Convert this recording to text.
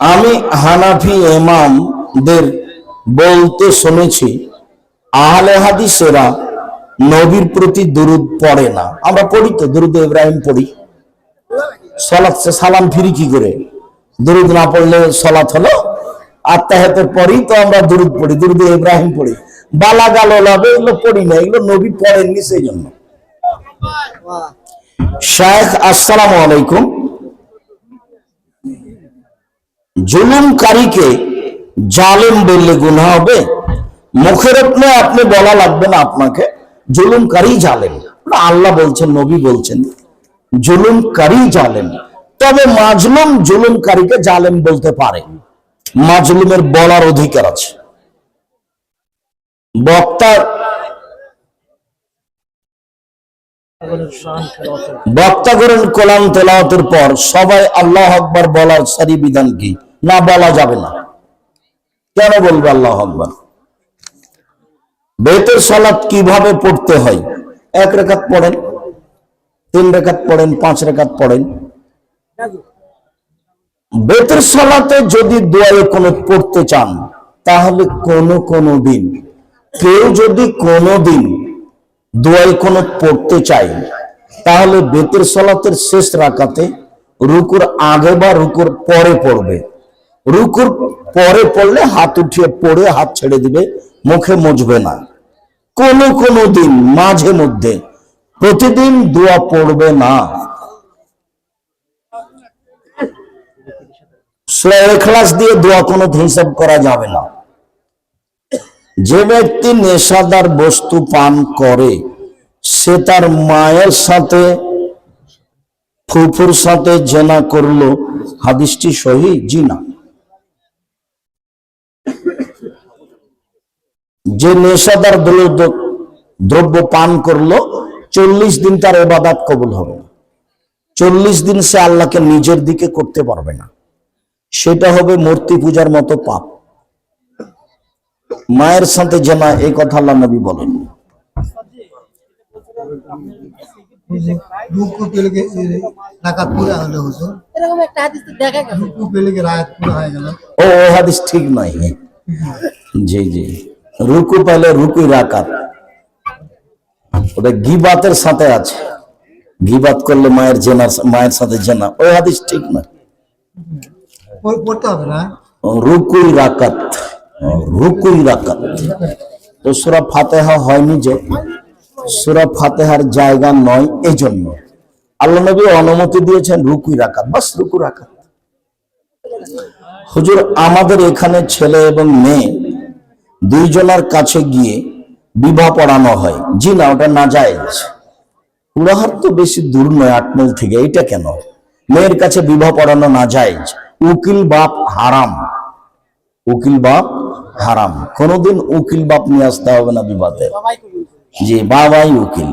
আমি হানাফি ইমামদের বলতে শুনেছি আহলে হাদিসেরা নবীর প্রতি দুরুদ পড়ে না। আমরা পড়ি তো দুরুদ ইব্রাহিম পড়ি। সলাৎ সালাম ফিরি কি করে? দুরুদ না পড়লে সলাৎ হলো আত্মাহাতের পরেই তো আমরা দুরুদ পড়ি দুরুদ ইব্রাহিম পড়ি। বালা গালো লাভে এগুলো পড়ি না এগুলো নবী পড়েননি সেই জন্য। শেখ আসসালামু আলাইকুম। জুলুমকারীকে জালেম বললে গুনাহ হবে? মুখের আপনি আপনি বলা লাগবে না আপনাকে, জুলুমকারী জালেম। আল্লাহ বলছেন, নবী বলছেন, জুলুমকারী জালেম। তবে মাজলুম জুলুমকারীকে জালেম বলতে পারে। মাজলুমের বলার অধিকার আছে। বক্তা বক্তা করেন কোরআন তেলাওয়াতের পর, সবাই আল্লাহ আকবার বলার সারি বিধান কি? না বলা যাবে না। কেন বলবে আল্লাহ আকবার? বেতের সালাত কীভাবে পড়তে হয়? এক রেখাত পড়েন, তিন রেখাত পড়েন, পাঁচ রেখাত পড়েন। বেতের সালাতে যদি দোয়ালে কোনো পড়তে চান, তাহলে কোনো কোনো দিন, কেউ যদি কোনো দিন দোয়াল কোনো পড়তে চাই তাহলে বেতের সলাতের শেষ রাকাতে রুকুর আগে বা রুকুর পরে পড়বে। রুকুর পরে পড়লে হাত উঠিয়ে পড়ে হাত ছেড়ে দিবে, মুখে মুজবে না। কোনো কোনো দিন, মাঝে মধ্যে, প্রতিদিন দোয়া পড়বে না। সূরা ইখলাস দিয়ে দোয়া কোনো হিসাব করা যাবে না। যে ব্যক্তি নেশাদার বস্তু পান করে, সে তার মায়ের সাথে, ফুফুর সাথে জেনা করল। হাদিসটি সহি? জি না। যে নেশাদার দ্রব্য- দ্রব্য পান করল চল্লিশ দিন তার এবাদাত কবুল হবে না। চল্লিশ দিন সে আল্লাহকে নিজের দিকে করতে পারবে না। সেটা হবে মূর্তি পূজার মতো পাপ। মায়ের সাথে জেনা এই কথা আল্লাহ নবী বলেন। হয়ে ও ও হাদিস ঠিক নাই। জি জি। রুকু পাইলে রুকুই রাকাত। ওটা গিবাতের সাথে আছে। গিবাত করলে মায়ের জেনা মায়ের সাথে জেনা। ওই হাদিস ঠিক না। পড়- পড়তে হবে না? রুকুই রাকাত। রুকুই রাকাত। তো সুরা ফাতেহা হয়নি যে। সুরা ফাতেহার জায়গা নয় এই জন্য আল্লাহ নবী অনুমতি দিয়েছেন রুকুই রাকাত। বাস রুকু রাকাত। হুজুর আমাদের এখানে ছেলে এবং মেয়ে দুইজনের কাছে গিয়ে বিবাহ পড়ানো হয়। জি না ওটা না যায়। পুরাহার তো বেশি দূর নয় আট মাইল থেকে। এটা কেন? মেয়ের কাছে বিবাহ পড়ানো না যায়। উকিল বাপ হারাম। উকিল বাপ হারাম। কোনোদিন উকিল বাপ নিয়ে আসতে হবে না বিবাদে। জি বাবাই উকিল।